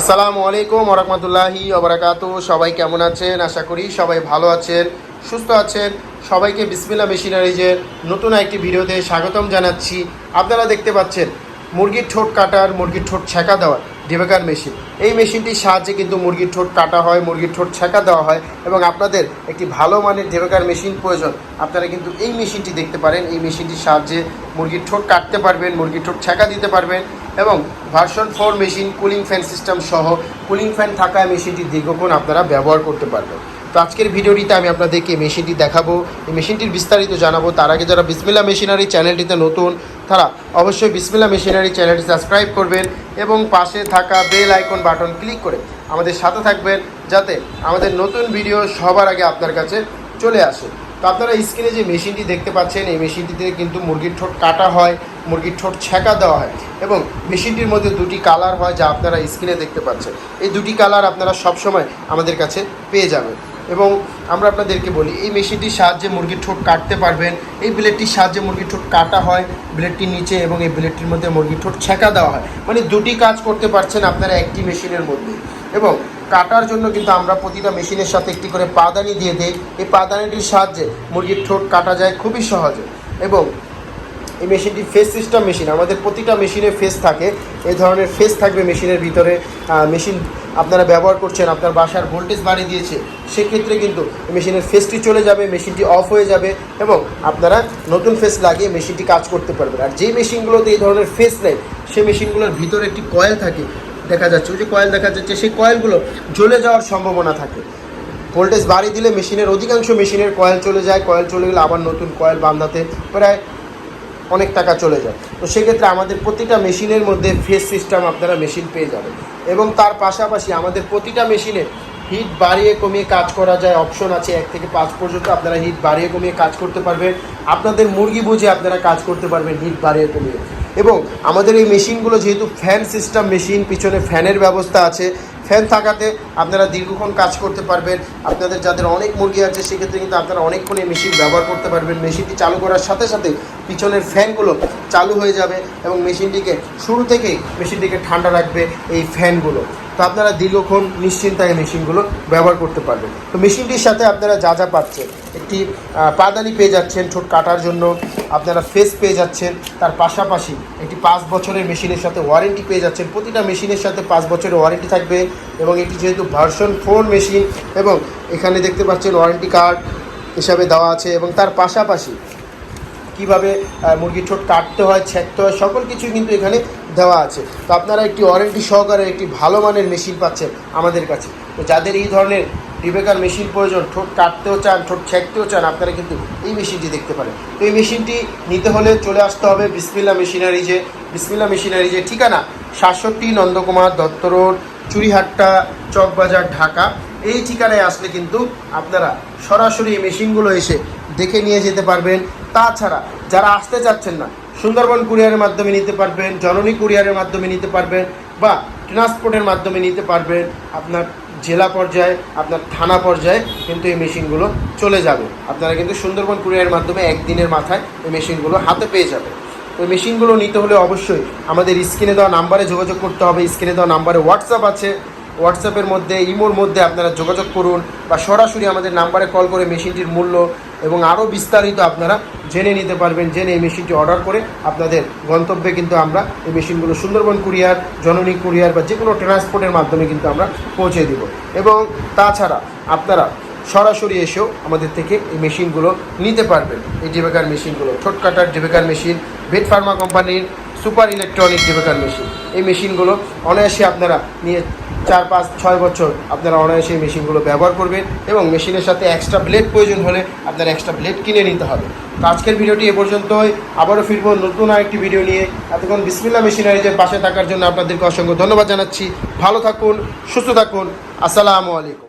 আসসালামু আলাইকুম ওরহমতুল্লাহি ওবরাকাত সবাই কেমন আছেন? আশা করি সবাই ভালো আছেন, সুস্থ আছেন। সবাইকে বিসমিল্লা মেশিনারিজের নতুন একটি ভিডিওতে স্বাগতম জানাচ্ছি। আপনারা দেখতে পাচ্ছেন, মুরগির ঠোঁট কাটার, মুরগির ঠোঁট ছেঁকা দেওয়ার ডিবেকার মেশিন এই মেশিনটির সাহায্যে কিন্তু মুরগির ঠোঁট কাটা হয়, মুরগির ঠোঁট ছেঁকা দেওয়া হয় এবং আপনাদের একটি ভালো মানের ডেবেকার মেশিন প্রয়োজন। আপনারা কিন্তু এই মেশিনটি দেখতে পারেন। এই মেশিনটির সাহায্যে মুরগির ঠোঁট কাটতে পারবেন, মুরগির ঠোঁট ছেঁকা দিতে পারবেন। এবং version four machine cooling fan system সহ কুলিং ফ্যান থাকায় মেশিনটি দীর্ঘক্ষণ আপনারা ব্যবহার করতে পারবেন। তো আজকের ভিডিওটিতে আমি আপনাদেরকে মেশিনটি দেখাবো। এই মেশিনটির বিস্তারিত জানাব। তার আগে যারা বিসমিল্লা মেশিনারি চ্যানেলটিতে নতুন, তারা অবশ্যই বিসমিল্লা মেশিনারি চ্যানেলটি সাবস্ক্রাইব করবেন এবং পাশে থাকা বেল আইকন বাটন ক্লিক করে আমাদের সাথে থাকবেন যাতে আমাদের নতুন ভিডিও সবার আগে আপনার কাছে চলে আসে। তো আপনারা স্ক্রিনে যে মেশিনটি দেখতে পাচ্ছেন, এই মেশিনটিতে কিন্তু মুরগির ঠোঁট কাটা হয়, মুরগির ঠোঁট ছেঁকা দেওয়া হয় এবং মেশিনটির মধ্যে দুটি কালার হয় যা আপনারা স্ক্রিনে দেখতে পাচ্ছেন। এই দুটি কালার আপনারা সবসময় আমাদের কাছে পেয়ে যাবেন। এবং আমরা আপনাদেরকে বলি, এই মেশিনটির সাহায্যে মুরগির ঠোঁট কাটতে পারবেন, এই ব্লেডটির সাহায্যে মুরগির ঠোঁট কাটা হয় ব্লেডটির নিচে এবং এই ব্লেডটির মধ্যে মুরগির ঠোঁট ছেঁকা দেওয়া হয়। মানে দুটি কাজ করতে পারছেন আপনারা একটি মেশিনের মধ্যে। এবং কাটার জন্য কিন্তু আমরা প্রতিটা মেশিনের সাথে একটি করে পাদানি দিয়ে দিই। এই পাদানিটির সাহায্যে মুরগির ঠোঁট কাটা যায় খুবই সহজে। এবং এই মেশিনটি ফেস সিস্টেম মেশিন আমাদের প্রতিটা মেশিনে ফেস থাকে। এই ধরনের ফেস থাকবে মেশিনের ভিতরে। মেশিন আপনারা ব্যবহার করছেন, আপনার বাসার ভোল্টেজ বাড়িয়ে দিয়েছে, সেক্ষেত্রে কিন্তু মেশিনের ফেসটি চলে যাবে, মেশিনটি অফ হয়ে যাবে এবং আপনারা নতুন ফেস লাগিয়ে মেশিনটি কাজ করতে পারবেন। আর যে মেশিনগুলোতে এই ধরনের ফেস নেই সেই মেশিনগুলোর ভিতরে একটি কয়েল থাকে দেখা যাচ্ছে, ওই যে কয়েল দেখা যাচ্ছে, সেই কয়েলগুলো জ্বলে যাওয়ার সম্ভাবনা থাকে। ভোল্টেজ বাড়িয়ে দিলে মেশিনের, অধিকাংশ মেশিনের কয়েল চলে যায় কয়েল চলে গেলে আবার নতুন কয়েল বান্ধাতে প্রায় অনেক টাকা চলে যায়। তো সেক্ষেত্রে আমাদের প্রতিটা মেশিনের মধ্যে ফেস সিস্টেম আপনারা মেশিন পেয়ে যাবেন। এবং তার পাশাপাশি আমাদের প্রতিটা মেশিনে হিট বাড়িয়ে কমিয়ে কাজ করা যায়। অপশন আছে এক থেকে পাঁচ পর্যন্ত আপনারা হিট বাড়িয়ে কমিয়ে কাজ করতে পারবেন। আপনাদের মুরগি বুঝে আপনারা কাজ করতে পারবেন হিট বাড়িয়ে কমিয়ে। এবং আমাদের এই মেশিনগুলো যেহেতু ফ্যান সিস্টেম মেশিন, পিছনে ফ্যানের ব্যবস্থা আছে। ফ্যান থাকাতে আপনারা দীর্ঘক্ষণ কাজ করতে পারবেন। আপনাদের যাদের অনেক মুরগি আছে, সেক্ষেত্রে কিন্তু আপনারা অনেকক্ষণ এই মেশিন ব্যবহার করতে পারবেন। মেশিনটি চালু করার সাথে সাথে পিছনের ফ্যানগুলো চালু হয়ে যাবে এবং মেশিনটিকে শুরু থেকেই মেশিনটিকে ঠান্ডা রাখবে এই ফ্যানগুলো। তো আপনারা দীর্ঘক্ষণ নিশ্চিন্তায় মেশিনগুলো ব্যবহার করতে পারবেন। তো মেশিনটির সাথে আপনারা যা যা পাচ্ছেন, একটি পাদানি পেয়ে যাচ্ছেন ঠোঁট কাটার জন্য, আপনারা ফেস পেয়ে যাচ্ছেন, তার পাশাপাশি একটি পাঁচ বছরের মেশিনের সাথে ওয়ারেন্টি পেয়ে যাচ্ছেন, প্রতিটা মেশিনের সাথে পাঁচ বছরের ওয়ারেন্টি থাকবে এবং এটি যেহেতু ভার্সন ফোর মেশিন এবং এখানে দেখতে পাচ্ছেন ওয়ারেন্টি কার্ড হিসাবে দেওয়া আছে এবং তার পাশাপাশি কীভাবে মুরগির ঠোঁট কাটতে হয়, ছেঁকতে হয়, সকল কিছুই কিন্তু এখানে দেওয়া আছে। তো আপনারা একটি ওয়ারেন্টি সহকারে একটি ভালো মানের মেশিন পাচ্ছেন আমাদের কাছে। তো যাদের এই ধরনের ডিবেকার মেশিন প্রয়োজন, ঠোঁট কাটতেও চান, ঠোঁট ছেঁকতেও চান, আপনারা কিন্তু এই মেশিনটি দেখতে পারেন। তো এই মেশিনটি নিতে হলে চলে আসতে হবে বিসমিল্লা মেশিনারিজে বিসমিল্লা মেশিনারিজে ঠিকানা সাতষট্টি নন্দকুমার দত্ত রোড, চুরিহাট্টা, চকবাজার, ঢাকা। এই ঠিকানায় আসলে কিন্তু আপনারা সরাসরি এই মেশিনগুলো এসে দেখে নিয়ে যেতে পারবেন। তাছাড়া যারা আসতে চাচ্ছেন না, সুন্দরবন কুরিয়ারের মাধ্যমে নিতে পারবেন, জননী কুরিয়ারের মাধ্যমে নিতে পারবেন, বা ট্রান্সপোর্টের মাধ্যমে নিতে পারবেন, আপনার জেলা পর্যায়ে, আপনার থানা পর্যায়ে কিন্তু এই মেশিনগুলো চলে যাবে। আপনারা কিন্তু সুন্দরবন কুরিয়ারের মাধ্যমে একদিনের মাথায় এই মেশিনগুলো হাতে পেয়ে যাবেন। ওই মেশিনগুলো নিতে হলে অবশ্যই আমাদের স্ক্রিনে দেওয়া নাম্বারে যোগাযোগ করতে হবে। স্ক্রিনে দেওয়া নাম্বারে হোয়াটসঅ্যাপ আছে। হোয়াটসঅ্যাপের মধ্যে, ইমোর মধ্যে আপনারা যোগাযোগ করুন বা সরাসরি আমাদের নাম্বারে কল করে মেশিনটির মূল্য এবং আরও বিস্তারিত আপনারা জেনে নিতে পারবেন, জেনে এই মেশিনটি অর্ডার করে আপনাদের গন্তব্যে কিন্তু আমরা এই মেশিনগুলো সুন্দরবন কুরিয়ার জননী কুরিয়ার বা যে কোনো ট্রান্সপোর্টের মাধ্যমে কিন্তু আমরা পৌঁছে দিব। এবং তাছাড়া আপনারা সরাসরি এসেও আমাদের থেকে এই মেশিনগুলো নিতে পারবেন। এই ডিবেকার মেশিনগুলো ছোটকাটার কাটার ডিবেকার মেশিন বেড ফার্মা কোম্পানির সুপার ইলেকট্রনিক ডিবেকার মেশিন এই মেশিনগুলো অনায়াসে আপনারা নিয়ে চার, পাঁচ, ছয় বছর আপনারা অনায়াসে এই মেশিনগুলো ব্যবহার করবেন এবং মেশিনের সাথে এক্সট্রা ব্লেড প্রয়োজন হলে আপনার এক্সট্রা ব্লেড কিনে নিতে হবে। তো আজকের ভিডিওটি এ পর্যন্তই। আবারও ফিরবো নতুন আরেকটি ভিডিও নিয়ে। এতক্ষণ বিসমিল্লা মেশিনারিজের পাশে থাকার জন্য আপনাদেরকে অসংখ্য ধন্যবাদ জানাচ্ছি। ভালো থাকুন, সুস্থ থাকুন। আসসালামু আলাইকুম।